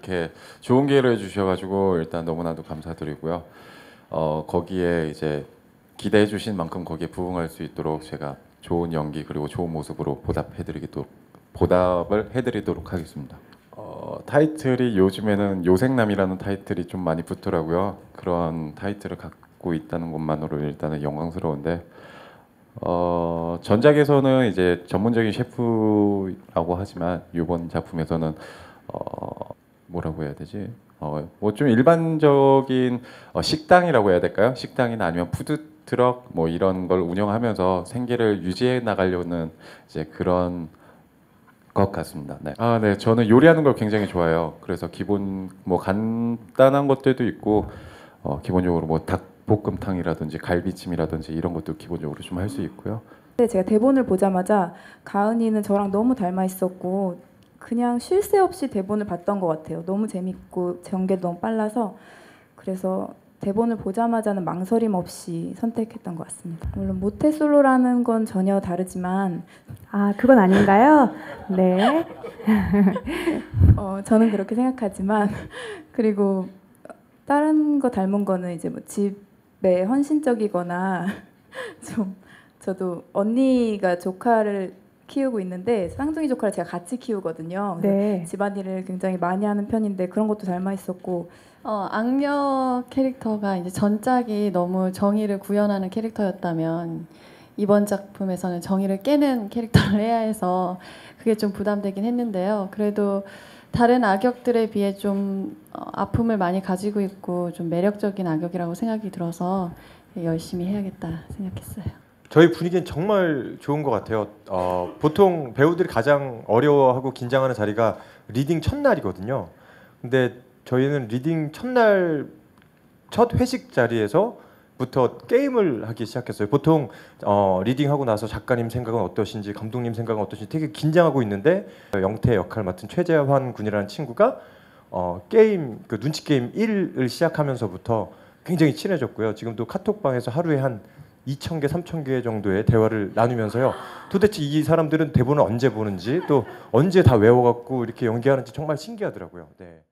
이렇게 좋은 기회를 주셔가지고 일단 너무나도 감사드리고요. 어, 거기에 이제 기대해 주신 만큼 거기에 부응할 수 있도록 제가 좋은 연기 그리고 좋은 모습으로 보답해드리도록 보답을 해드리도록 하겠습니다. 어, 타이틀이 요즘에는 요생남이라는 타이틀이 좀 많이 붙더라고요. 그런 타이틀을 갖고 있다는 것만으로 일단은 영광스러운데 어, 전작에서는 이제 전문적인 셰프라고 하지만 이번 작품에서는 어, 뭐라고 해야 되지? 어, 뭐 좀 일반적인 어, 식당이라고 해야 될까요? 식당이나 아니면 푸드 트럭 뭐 이런 걸 운영하면서 생계를 유지해 나가려는 이제 그런 것 같습니다. 네. 아, 네. 저는 요리하는 걸 굉장히 좋아해요. 그래서 기본 뭐 간단한 것들도 있고 어, 기본적으로 뭐 닭볶음탕이라든지 갈비찜이라든지 이런 것도 기본적으로 좀 할 수 있고요. 근데 제가 대본을 보자마자 가은이는 저랑 너무 닮아 있었고 그냥 쉴 새 없이 대본을 봤던 것 같아요. 너무 재밌고 전개도 너무 빨라서 그래서 대본을 보자마자는 망설임 없이 선택했던 것 같습니다. 물론 모태솔로라는 건 전혀 다르지만 아, 그건 아닌가요? 네. 어, 저는 그렇게 생각하지만 그리고 다른 거 닮은 거는 이제 뭐 집에 헌신적이거나 좀 저도 언니가 조카를 키우고 있는데 쌍둥이 조카를 제가 같이 키우거든요. 네. 집안일을 굉장히 많이 하는 편인데 그런 것도 닮아 있었고 어, 악녀 캐릭터가 이제 전작이 너무 정의를 구현하는 캐릭터였다면 이번 작품에서는 정의를 깨는 캐릭터를 해야 해서 그게 좀 부담되긴 했는데요. 그래도 다른 악역들에 비해 좀 어, 아픔을 많이 가지고 있고 좀 매력적인 악역이라고 생각이 들어서 열심히 해야겠다 생각했어요. 저희 분위기는 정말 좋은 것 같아요. 어, 보통 배우들이 가장 어려워하고 긴장하는 자리가 리딩 첫날이거든요. 근데 저희는 리딩 첫날 첫 회식 자리에서부터 게임을 하기 시작했어요. 보통 어, 리딩하고 나서 작가님 생각은 어떠신지, 감독님 생각은 어떠신지 되게 긴장하고 있는데 영태 역할 맡은 최재환 군이라는 친구가 어, 게임 그 눈치 게임 1을 시작하면서부터 굉장히 친해졌고요. 지금도 카톡방에서 하루에 한 2천 개, 3천 개 정도의 대화를 나누면서요. 도대체 이 사람들은 대본을 언제 보는지 또 언제 다 외워갖고 이렇게 연기하는지 정말 신기하더라고요. 네.